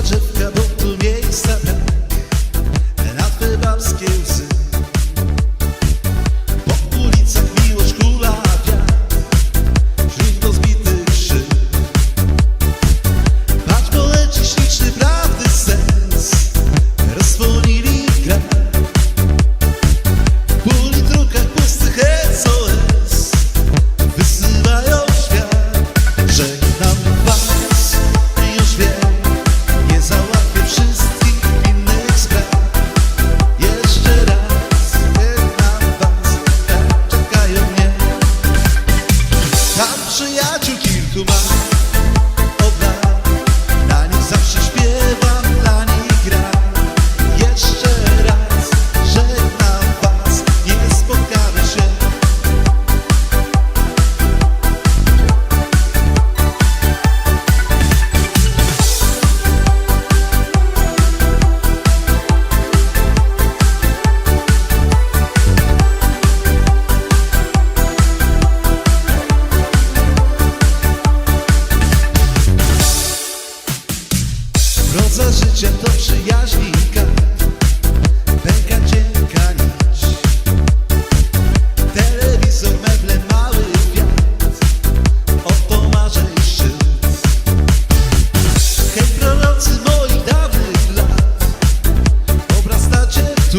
Budget suya tükür duman Proza życia to przyjaźni i kart Pęka cienka nić. Telewizor, meble, mały wiatr. Oto marzeń szczyt Hej prorocy moich dawnych lat. Obrastacie tu